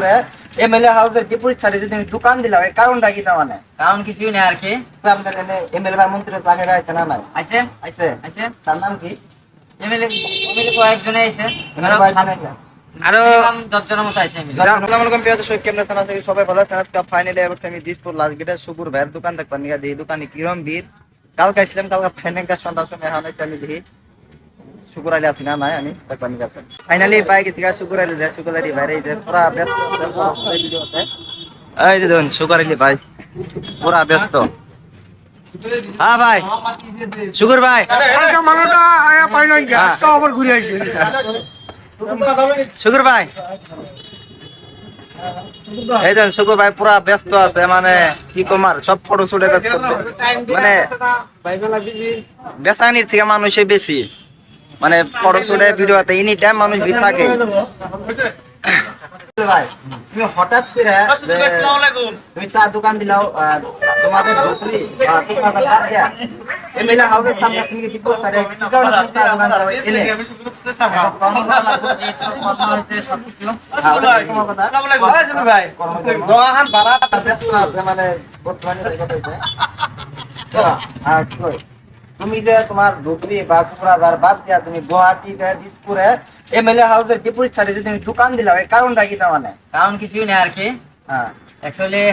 দিসপুরে MLA হাউসের বিপরীত সাইডে যদি তুমি দোকান দিলাম এর কারণটা কি তার মানে? কারণ কিছুই নেই আর কি। আমাদের এখানে এমএলএ বা মন্ত্রীর চাকরি আছে না নাই? আছে আছে আছে তার নাম কি? এমএলএ এমএলএ কয়েকজনে আছে এমএলএ কয়েকজন আছে? আরও দশ মতো আছে আসসালামু আলাইকুম প্রিয় দর্শক কেমন আছেন? আশা করি সবাই ভালো আছেন। আজকে ফাইনালি এবার আমি দিসপুর লাস্ট গেটে শুকুর ভাইয়ের দোকান দেখবার নিয়ে দিই দোকানে কিরম ভিড়। কালকে আসছিলাম কালকে ফাইনাল সন্ধ্যার সময় আমি দেখি শুকুর আলী আছি না নাই আমি যাচ্ছি ফাইনালি শুকুর আলী যায় শুকুর আলী যে পুরা ব্যস্ত। এই যে দেখুন শুকুর আলী ভাই পুরা ব্যস্ত। হ্যাঁ ভাই শুকুর ভাই। শুকুর ভাই। এই দেন শুকুর ভাই পুরা ব্যস্ত আছে মানে কি কমার সব ফটো শুটে ব্যস্ত। মানে বেসানির থেকে মানুষই বেশি। মানে ফটো শুটে ভিডিওতে এনি টাইম মানুষ ভিড় থাকে। ভাই তুমি হঠাৎ করে তুমি চা দোকান দিলাও আর তোমাদের এমএলএ হাউসের সামনে তুমি কি কি কারণে তুমি চা দোকান এলে। মানে বর্তমানে তুমি যে তোমার ধুবড়ি বা কোকরাঝার বাদ দিয়া তুমি গুয়াহাটিতে দিসপুরে এমএলএ হাউসের বিপরীত সাইডে যে তুমি দোকান দিলাও এর কারণটা কি তার মানে? কারণ কিছুই নেই আর কি। হ্যাঁ। একচুয়ালি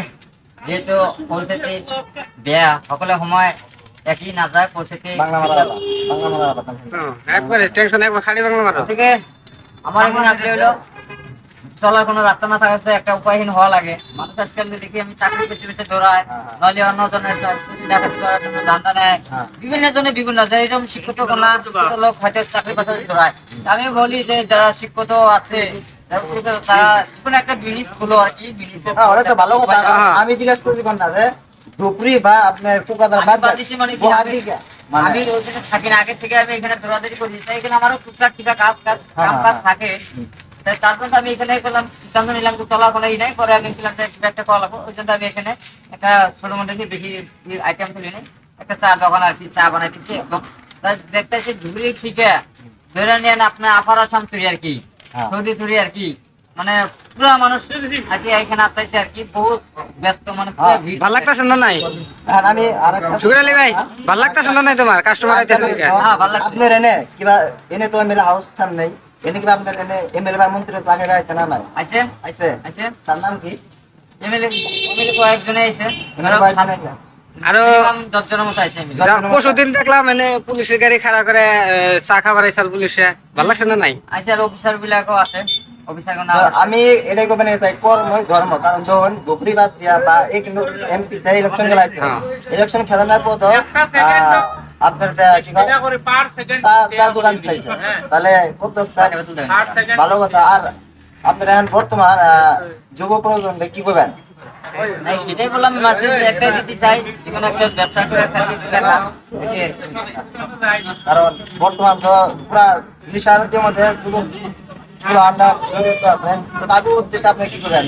যেহেতু পরিস্থিতি বেয়া সকলে সময় একই না যায় পরিস্থিতি বাংলা মারা বাংলা মারা কথা একবারে টেনশন একবার খালি বাংলা মারো গতিকে আমার এখানে আসলে হলো চলার কোনো রাস্তা না থাকাতে একটা উপায়হীন হওয়া লাগে মানুষ আজকাল দেখি আমি চাকরি পেতে পেতে দৌড়ায় হ্যাঁ, হ্যাঁ। অন্য জনের ডাকাতি করার জন্য ধান্দা নেয় হ্যাঁ। বিভিন্ন জনে বিভিন্ন যে এরকম শিক্ষিত কোনা লোক হয়তো চাকরি পেতে দৌড়ায় আমি বলি যে যারা শিক্ষিত আছে তারা কোনো একটা বিজনেস খুলো আর কি বিজনেসে হ্যাঁ ওটা তো ভালো কথা হ্যাঁ। আমি জিজ্ঞাসা করছি কোন না যে ধুপড়ি বা আপনার আমি বাদ মানে? মানে আমি থাকি না আগে থেকে আমি এখানে দৌড়াদৌড়ি করি তাই এখানে আমারও টুকটাক টুকটাক কাজ কাজ হ্যাঁ, কাম কাজ হ্যাঁ। থাকে তাই তারপর আমি এখানে করলাম সিদ্ধান্ত নিলাম তো চলা কোনো নাই। পরে আমি ছিলাম যে একটা লাগবো ওই জন্য আমি এখানে একটা ছোট মোটো বেশি আইটেম তুলি নাই। একটা চা দোকান আর কি চা বানাই দিচ্ছি একদম দেখতেছি ঠিক ধরে নিয়ে আপনার আপার আসাম আর কি হ্যাঁ। সৌদি তুলি আর কি। মানে পুরো মানুষ আর কি এখানে আসতেছে আর কি বহুত ব্যস্ত মানে পুরো হ্যাঁ, ভিড়। ভালো লাগতেছে না নাই? আর আমি আরেকটা আলী ভাই ভালো লাগতেছে না নাই তোমার? কাস্টমার আইতেছে হ্যাঁ, ভালো লাগছে। আপনার এনে কিবা এনে তো এমএলএ হাউস ছাড় কিবা আপনার এনে এমএলএ বা মন্ত্রীর চাকরি আছে না নাই? আছে আছে আছে তার নাম কি? এমএলএ এমএলএ কয়েকজনে আছে? আরও দশ জনের মতো আছে এমএলএ দিন দেখলাম মানে পুলিশের গাড়ি খাড়া করে চা খাবার আইসাল পুলিশে ভালো লাগছে না নাই? আছে। আর অফিসার বিলাকও আছে। আমি এটাই নিয়ে চাই কর্মই ধর্ম কারণ যখন দিয়া বা এক এমপি ইলেকশন খেলাইছে। ইলেকশন খেলানোর পর আপনার যে কি কয়, চা চা দোকান তাহলে কত। ভালো কথা। আর আপনার এখন বর্তমান আহ, যুব প্রজন্মে কি করবেন? সেটাই বললাম মাঝে একটা চাই কোনো ব্যবসা করে। কারণ বর্তমান তো পুরা নিশার মধ্যে যুবক আমরা জড়িত আছে তাদের উদ্দেশ্যে আপনি কি করবেন?